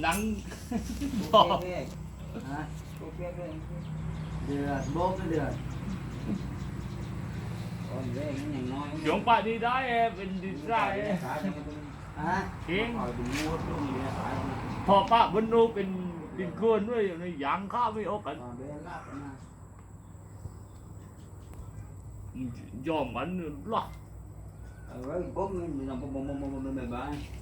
หนังโอเคฮะโอเคเลยเดือดโบกเดือดก่อนแรกนี่อย่างน้อยหยงปะดีได้เอ้เป็นดีได้ขายยังไงเป็นฮะเก่งเอาดูมูดดูนี่ขายพอปะบนนูเป็นดินเกินด้วยในยางข้าวไม่ออกกันก่อนเดินลากมายอมมันล่ะเอาไว้อบมันจะปุ๊บปุ๊บปุ๊บปุ๊บปุ๊บไปมาจะพูดด้วยเรื่องเงินหนักนักนักหนาปลาทุ่งไว้ทำได้ปลาทุ่งนี่นี่ทำอะไรก็ทำนั่นแหละฮะท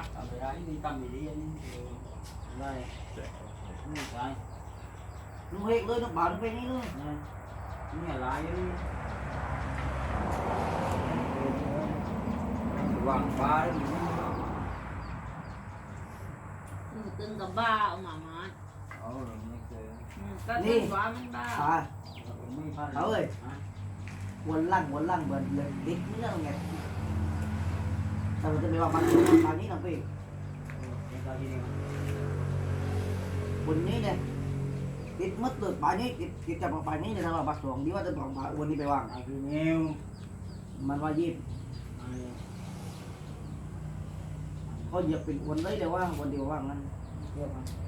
ำอะไรนี่ทำดีนี่ได้นี่ใช่ลุงเฮกเลยต้องบาดไปนี่เลยนี่อะไรนี่วางปลาได้ไหมตึ ก็ตึงว่ามันบ้าตาไม่พลาดวนล่างวนล่างเหมือนเลยดิ๊กนี่แล้วไงแต่มันจะไปว่ามันตอนนี้นะพี่บนนี้เนี่ยติดมัดเลยปลายนี้ติดติดจับปลายนี้เนี่ยถ้าเราบักสองดีว่าจะต้องปลายวันนี้ไปวางไอ้คือนิ้วมันว่ายีบเขาเหยียบเป็นวันเลยเดี๋ยวว่าวันเดียวว่างนั้นวันนี้เนี่ยจะได้ได้ถึงปลา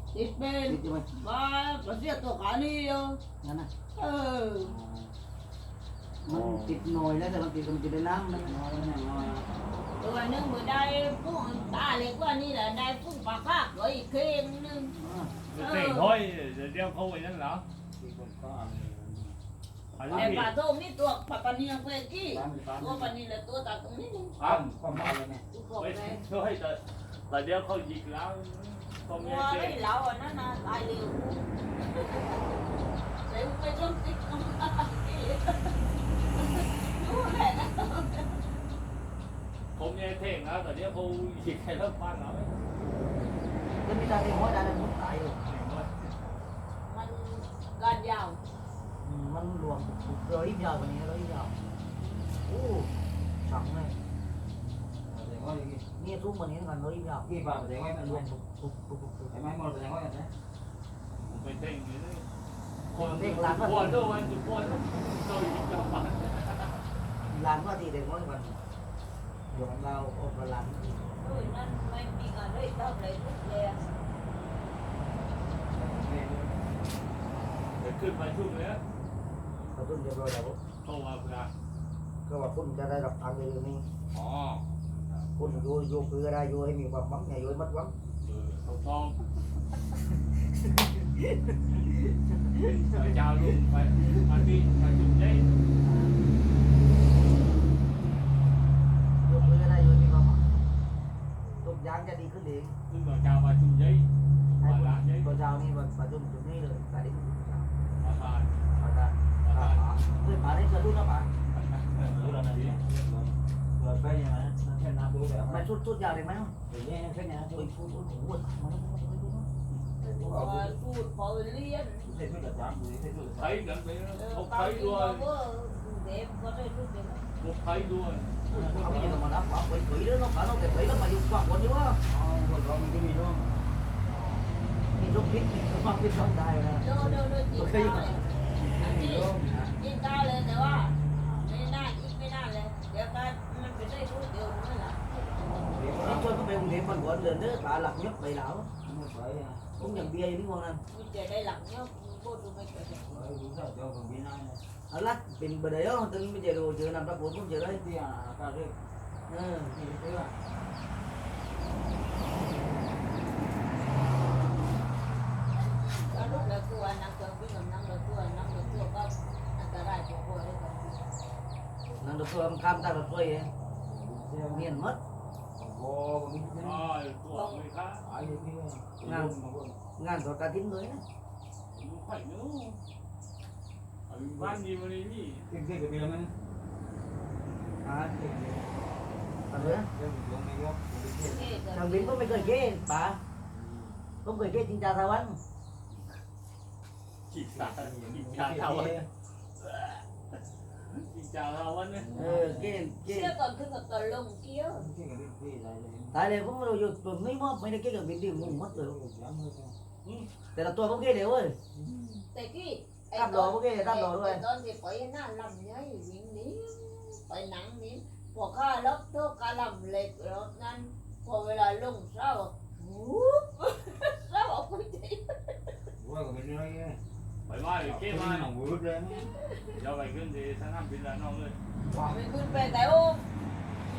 ที่ยวแต่ปลานี่ติดมือนะปลาตัวท่ามดูช่องดูตะกิดมืออันนี้ปลานี่ไอ้วันนี้มีติดละปลาต้องทำดูติดเป็นติดใช่ไหมบ้าก็เสียตัวขานี่เอองั้นนะเออมันติดหน่อยแล้วแต่มันติดมันติดในน้ำนะตัวนึงมือได้พุ่งตาเล็กกว่านี่แหละได้พุ่งปากคาบเลยเข่งนึงเตะห้อยเดี๋ยวเขาไว้นั่นเหรออันแต่นี้ปลาโตมีตัวปลาปนีเมื่อกี้ตัวปนีและตัวตาตรงนี้ครับความเบาเลยเนี่ยกูบอกไม่เลยช่วยแต่แต่เดี๋ยวเขายิงแล้ว เขาไม่ตัวเตะไม่เหลาอันนั้นนะตายเร็วเร็วไปจนติดกันรู้แหละเขาไม่เท่งแล้วแต่เดี๋ยวเขายิงใครแล้วฟันเอาไหมจะมีตาในหัวตาในมุดตายอยู่มันการยาว มันรวมร้อยยาวกว่านี้ร้อยยาวโอ้สั่งเลย แต่ว่า อย่างนี้นี่ทุกวันนี้กันร้อยยาวกี่บาทแต่ว่ามันรวมทุกทุกทุกทุกไอ้ไม้หมดแต่ว่าอย่างนี้ไปเท่งอยู่นี่คนปวดด้วยวันปวดตัวยิงกับฟันลานว่าที่เด็กน้อยกันหยงเราโอ้กระลันด้วยนั้นไม่มีอะไรเท่าไรทุกเลยเดี๋ยวขึ้นไปชุ่มเลยกระตุ้นเรียบร้อยแล้วเข้ามาเพื่อก็ว่าคุณจะได้รับตังค์ในเรื่องนี้อ๋อ คุณอยู่อยู่คือได้อยู่ให้มีความหวังอย่าอยู่ให้มัดหวังเขาต้องไปเจ้าลุงไปมาที่มาจุดใจอยู่คือได้อยู่ให้มีความหวังทุกอย่างจะดีขึ้นเองขึ้นมาเจ้ามาจุดใจไอ้มาละใจตัวเจ้านี่มันประจุจุดนี้เลยตาดิมาทานอาจารย์มาทานเพื่อนป่าได้เจอรุ่นแล้วป่ารู้แล้วนะเนี่ย เปิดไปอย่างนั้นแค่น้ำดูแบบมันชุดชุดยาวเลยไหมเดี๋ยวนี้แค่นี้นะโอ้ยพูดโอ้โหมันพอพูดพอเรียนใช้ชุดกระจำดูใช้ชุด thấy gần ไปเออ một ตา thấy ดีว่า luôn เด็กก็ได้รู้เด็ก một thấy luôn เอาไปยังมานับว่าปุ๋ยปุ๋ยแล้วน้องขาน้องแต่ปุ๋ยแล้วมาอยู่กว่าคนอยู่ว่าอ๋อคนเรามันก็มีด้วยมีทุกพิษมีความพิษทำได้นะเดินเดินเดินจีนตาเลยจีจีนตาเลยแต่ว่า đi chơi có về cùng điểm mình quên rồi đứa lại lật nhất bị lão uống nhầm bia với con anh ở lát bình bờ đấy không từng bây giờ đồ chưa nằm ra cuốn không giờ đấy thì à cả đi ừ thì thế à lúc đó cô ăn cơm với mình ăn ăn được cô không ăn cả đại của cô ấy ăn được cô không cam ta được cô รื่อง miền mất โอ้มีที่ rồi của người khác หายที่ ngang thọ cả tiếng người đấy ไข่นู้บ้านดีวันนี้นี่เก่งๆกับเรื่องนั้นอ่าเก่งอะไรนะๆเรื่องลงไม่ยกทางบินก็ไม่เคยเก้ป๋าก็เคยเก้จริงจังทาวันจีบสาวจีบชาเทาวันจีบชาเทาวันเนี่ยเออเก้เก้เชื่อก่อนขึ้นกับตอนลงเกี้ยวเก่งกับพี่อะไรเลยตายเลยผมไม่รู้อยู่ตัวไม่มอบไม่ได้เก้กับบินดิงงมัดเลยย้ำเลย แต่ละตัวผมเก้เดี๋ยวเว้ย แต่กี้ตามรอพวกนี้ตามรอด้วยตอนที่ไปหน้าลำไงวิ่งหนี้ไปหนังนี้พอข้าล็อกโต๊ะกาลำเล็กรถนั้น พอเวลาลงเศร้าวูบเศร้าออกไปใจว่าก็ ไปว่าเลยเก้มาหนังวุ้นเลยเดี๋ยวไปขึ้นที่สนามบินแล้วน้องเลยไม่ขึ้นไปแต่โอ้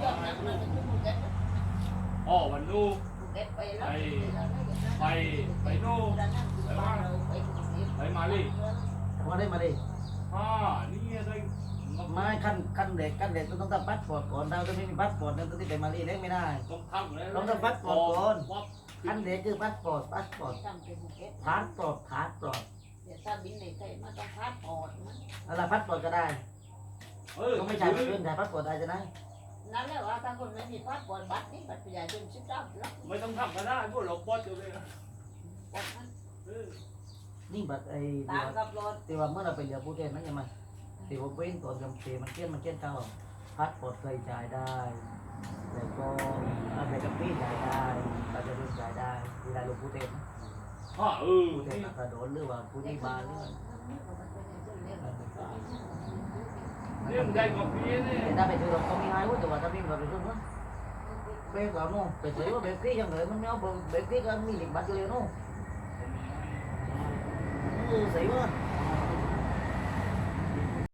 ยอดนักเลยขึ้นภูเก็ตอ๋อวันนู้ภูเก็ตไปแล้วไปไปนู่นไปบ้าไปมาเลยมาได้มาดิอ่านี่ได้ไม่ขั้นขั้นเด็กขั้นเด็กต้องทำพาสปอร์ตก่อนเราจะไม่มีพาสปอร์ตเราต้องไปมาลีได้ไม่ได้ต้องทำเลยขั้นเด็กคือพาสปอร์ตพาสปอร์ตทำเป็นก็ตพาสปอร์ตพาสปอร์ต เดี๋ยวถ้าบินในไทยมาต้องพาสปอร์ตนะอะไรพาสปอร์ตก็ได้เออก็ไม่ใช่เพื่อนถ่ายพาสปอร์ตได้จะได้นั่นแหละว่าถ้าคนไม่มีพาสปอร์ตบัตรนี่บัตรประชาชนชิบจ้าแล้วไม่ต้องทำก็ได้พวกเราปอดอยู่เลยบอกนั้นเออนี่บัตรไอ้ตามกับรถที่ว่าเมื่อเราไปเรือผู้เทนนั่นยังไงที่ผมเป็นตอนจำเทมันเกี้ยนมันเกี้ยนเก้าพาสปอร์ตเคยจ่ายได้แล้วก็อะไรกับพี่จ่ายได้ประชาชนจ่ายได้เวลาลงผู้เทน ข้าเออผู้เทนนี่นักกรหรือว่าผู้ที่มาหรือว่าเรื่องใดก็พีนี่แต่ถ้าไปซื้อรถก็มีให้ว่าแต่ว่าถ้าพี่เราไปดูเนาะเบรกเราเนาะไปซื้อว่าเบรกพี่ยังเลยมันไม่เอาเบรกพี่ก็มีหลิกบัตรเลยเนาะเออใส่ว่า